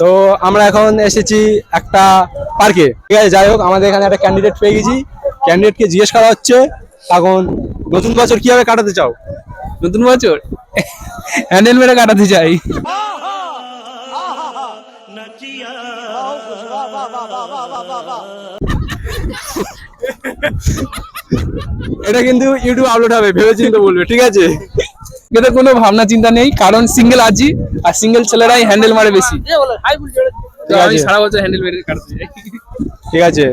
তো আমরা এখন এসেছি একটা পার্কে। ঠিক আছে যাই হোক আমাদের এখানে একটা ক্যান্ডিডেট পেয়ে গেছি। ক্যান্ডিডেটকে জিজ্ঞেস করা হচ্ছে এখন নতুন বছর কীভাবে কাটাতে চাও? নতুন বছর? হ্যান্ডেল মেরে কাটাতে চাই। এটা কিন্তু ইউটিউব আপলোড হবে ভেবে চিন্তে বলবে ঠিক আছে? এতে কোনো ভাবনা চিন্তা নেই কারণ সিঙ্গেল আছি আর সিঙ্গেল ছেলেরাই হ্যান্ডেল মারে বেশি। সারা বছর হ্যান্ডেল মেরে কাটতে ঠিক আছে।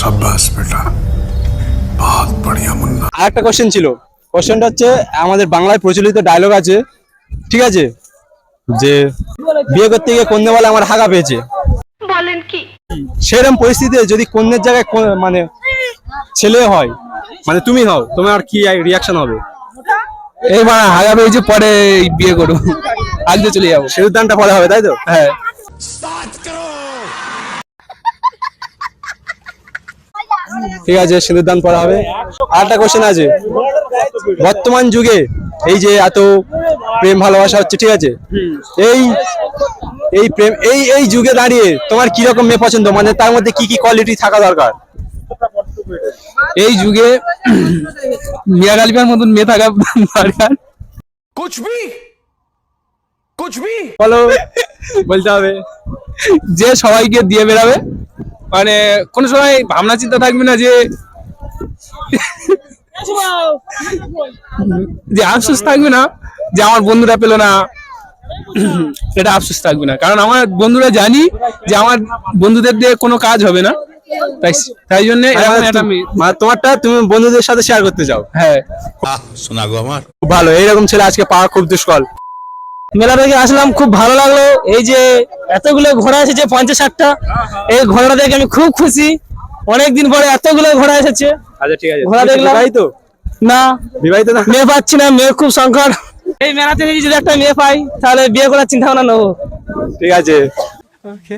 সাব্বাস বেটা বহুত বড়িয়া মুন্না। আর একটা কোশ্চেন ছিল কোশ্চেনটা হচ্ছে আমাদের বাংলায় প্রচলিত ডায়লগ আছে ঠিক আছে? যে বিয়ে করতে গিয়ে কন্যা বলে আমার হাগা পেয়েছে। বলেন কি? সেরকম পরিস্থিতিতে যদি কন্যার জায়গায় মানে ছেলে হয় মানে তুমি হও তোমার আর কি রিয়াকশন হবে? এইবার হাগা পেয়েছে পরে বিয়ে করো আজকে চলে যাব। সেতুর দানটা পরে হবে তাই তো? হ্যাঁ। ঠিক আছে সিঁদুর দান পরা হবে। আর একটা কোশ্চেন আছে। বর্তমান যুগে এই যে এত প্রেম ভালোবাসা হচ্ছে ঠিক আছে? এই এই প্রেম এই এই যুগে দাঁড়িয়ে তোমার কি রকম মেয়ে পছন্দ? মানে তার মধ্যে কি কি কোয়ালিটি থাকা দরকার? এই যুগে মিয়া গালিবার মতন মেয়ে থাকা দরকার। কুচবি কুচবি বলো বলতে হবে। যে সবাইকে দিয়ে বেরাবে মানে কোনো সময় ভাবনা চিন্তা থাকবে না যে যে আফসোস থাকবে না যে আমার বন্ধুরা পেল না। এটা আফসোস থাকবে না। কারণ আমার বন্ধুরা জানি যে আমার বন্ধুদের দিয়ে কোনো কাজ হবে না। তাই জন্য তোমারটা তুমি বন্ধুদের সাথে শেয়ার করতে চাও হ্যাঁ। আমার। খুব ভালো এইরকম ছেলে আজকে পাওয়া খুব দুষ্কল মেলা থেকে আসলাম খুব ভালো লাগল। এই যে এতগুলো ঘোড়া এসেছে পঞ্চাশ ষাটটা এই ঘোড়া দেখে আমি খুব খুশি। অনেকদিন পরে এতগুলো ঘোড়া এসেছে। আচ্ছা ঘোড়া দেখলাম। তো না। বিবাহিত না? মেয়ে পাচ্ছি না মেয়ে খুব সংকট। এই মেলাতে যদি একটা মেয়ে পাই তাহলে বিয়ে করার চিন্তা ভাবনা নেব। ঠিক আছে। ওকে